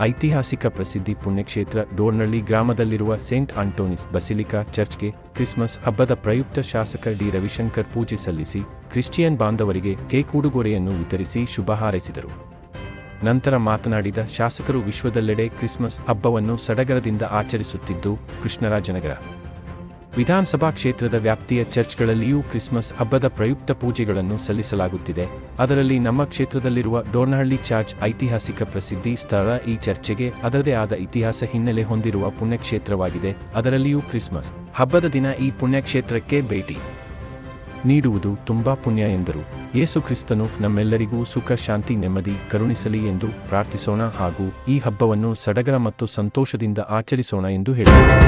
ಐತಿಹಾಸಿಕ ಪ್ರಸಿದ್ಧಿ ಪುಣ್ಯಕ್ಷೇತ್ರ ಡೋರ್ನಳ್ಳಿ ಗ್ರಾಮದಲ್ಲಿರುವ ಸೇಂಟ್ ಆಂಟೋನಿಸ್ ಬಸಿಲಿಕಾ ಚರ್ಚ್ಗೆ ಕ್ರಿಸ್ಮಸ್ ಹಬ್ಬದ ಪ್ರಯುಕ್ತ ಶಾಸಕ ಡಿ ರವಿಶಂಕರ್ ಪೂಜೆ ಸಲ್ಲಿಸಿ ಕ್ರಿಶ್ಚಿಯನ್ ಬಾಂಧವರಿಗೆ ಕೇಕ್ ಉಡುಗೊರೆಯನ್ನು ವಿತರಿಸಿ ಶುಭ ಹಾರೈಸಿದರು. ನಂತರ ಮಾತನಾಡಿದ ಶಾಸಕರು ವಿಶ್ವದೆಲ್ಲೆಡೆ ಕ್ರಿಸ್ಮಸ್ ಹಬ್ಬವನ್ನು ಸಡಗರದಿಂದ ಆಚರಿಸುತ್ತಿದ್ದು ಕೃಷ್ಣರಾಜನಗರ. ವಿಧಾನಸಭಾ ಕ್ಷೇತ್ರದ ವ್ಯಾಪ್ತಿಯ ಚರ್ಚ್ಗಳಲ್ಲಿಯೂ ಕ್ರಿಸ್ಮಸ್ ಹಬ್ಬದ ಪ್ರಯುಕ್ತ ಪೂಜೆಗಳನ್ನು ಸಲ್ಲಿಸಲಾಗುತ್ತಿದೆ. ಅದರಲ್ಲಿ ನಮ್ಮ ಕ್ಷೇತ್ರದಲ್ಲಿರುವ ಡೋರ್ನಹಳ್ಳಿ ಚಾರ್ಚ್ ಐತಿಹಾಸಿಕ ಪ್ರಸಿದ್ಧಿ ಸ್ಥಳ ಈ ಚರ್ಚೆಗೆ ಅದರದೇ ಆದ ಇತಿಹಾಸ ಹಿನ್ನೆಲೆ ಹೊಂದಿರುವ ಪುಣ್ಯಕ್ಷೇತ್ರವಾಗಿದೆ. ಅದರಲ್ಲಿಯೂ ಕ್ರಿಸ್ಮಸ್ ಹಬ್ಬದ ದಿನ ಈ ಪುಣ್ಯಕ್ಷೇತ್ರಕ್ಕೆ ಭೇಟಿ. ನೀಡುವುದು ತುಂಬಾ ಪುಣ್ಯ ಎಂದರು. ಯೇಸು ಕ್ರಿಸ್ತನು ನಮ್ಮೆಲ್ಲರಿಗೂ ಸುಖ, ಶಾಂತಿ, ನೆಮ್ಮದಿ, ಕರುಣಿಸಲಿ ಎಂದು ಪ್ರಾರ್ಥಿಸೋಣ ಹಾಗೂ ಈ ಹಬ್ಬವನ್ನು ಸಡಗರ ಮತ್ತು ಸಂತೋಷದಿಂದ ಆಚರಿಸೋಣ ಎಂದು ಹೇಳಿದರು.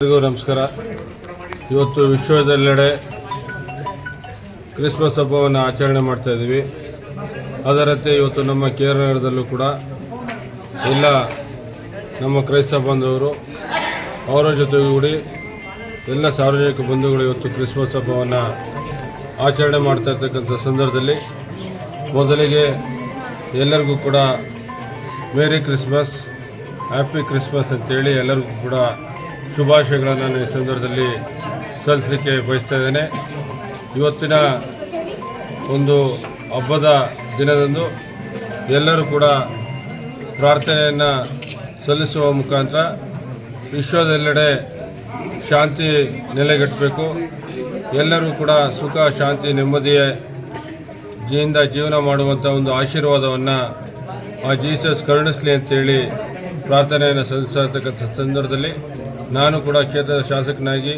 ಎಲ್ಲರಿಗೂ ನಮಸ್ಕಾರ. ಇವತ್ತು ವಿಶ್ವದೆಲ್ಲೆಡೆ ಕ್ರಿಸ್ಮಸ್ ಹಬ್ಬವನ್ನು ಆಚರಣೆ ಮಾಡ್ತಾ ಇದ್ದೀವಿ. ಅದರಂತೆ ಇವತ್ತು ನಮ್ಮ ಕೇರಳದಲ್ಲೂ ಕೂಡ ಎಲ್ಲ ನಮ್ಮ ಕ್ರೈಸ್ತ ಬಾಂಧವರು ಅವರ ಜೊತೆಗೂಡಿ ಎಲ್ಲ ಸಾರ್ವಜನಿಕ ಬಂಧುಗಳು ಇವತ್ತು ಕ್ರಿಸ್ಮಸ್ ಹಬ್ಬವನ್ನು ಆಚರಣೆ ಮಾಡ್ತಾ ಇರ್ತಕ್ಕಂಥ ಸಂದರ್ಭದಲ್ಲಿ ಮೊದಲಿಗೆ ಎಲ್ಲರಿಗೂ ಕೂಡ ಮೇರಿ ಕ್ರಿಸ್ಮಸ್, ಹ್ಯಾಪಿ ಕ್ರಿಸ್ಮಸ್ ಅಂತೇಳಿ ಎಲ್ಲರಿಗೂ ಕೂಡ ಶುಭಾಶಯಗಳನ್ನು ನಾನು ಈ ಸಂದರ್ಭದಲ್ಲಿ ಸಲ್ಲಿಸಲಿಕ್ಕೆ ಬಯಸ್ತಾ ಇದ್ದೇನೆ. ಇವತ್ತಿನ ಒಂದು ಹಬ್ಬದ ದಿನದಂದು ಎಲ್ಲರೂ ಕೂಡ ಪ್ರಾರ್ಥನೆಯನ್ನು ಸಲ್ಲಿಸುವ ಮುಖಾಂತರ ವಿಶ್ವದೆಲ್ಲೆಡೆ ಶಾಂತಿ ನೆಲೆಗಟ್ಟಬೇಕು. ಎಲ್ಲರೂ ಕೂಡ ಸುಖ, ಶಾಂತಿ, ನೆಮ್ಮದಿಯ ಜೀವಿಂದ ಜೀವನ ಮಾಡುವಂಥ ಒಂದು ಆಶೀರ್ವಾದವನ್ನು ಆ ಜೀಸಸ್ ಕರುಣಿಸಲಿ ಅಂತೇಳಿ ಪ್ರಾರ್ಥನೆಯನ್ನು ಸಲ್ಲಿಸತಕ್ಕಂಥ ಸಂದರ್ಭದಲ್ಲಿ ನಾನು ಕೂಡ ಕ್ಷೇತ್ರದ ಶಾಸಕನಾಗಿ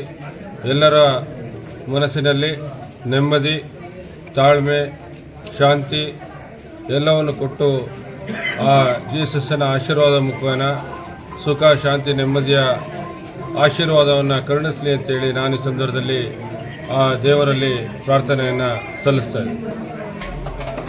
ಎಲ್ಲರ ಮನಸ್ಸಿನಲ್ಲಿ ನೆಮ್ಮದಿ, ತಾಳ್ಮೆ, ಶಾಂತಿ ಎಲ್ಲವನ್ನು ಕೊಟ್ಟು ಆ ಜೀಸಸ್ಸನ ಆಶೀರ್ವಾದ ಮುಖೇನ ಸುಖ, ಶಾಂತಿ, ನೆಮ್ಮದಿಯ ಆಶೀರ್ವಾದವನ್ನು ಕರುಣಿಸಲಿ ಅಂತೇಳಿ ನಾನು ಈ ಸಂದರ್ಭದಲ್ಲಿ ಆ ದೇವರಲ್ಲಿ ಪ್ರಾರ್ಥನೆಯನ್ನು ಸಲ್ಲಿಸ್ತಾ ಇದ್ದೀನಿ.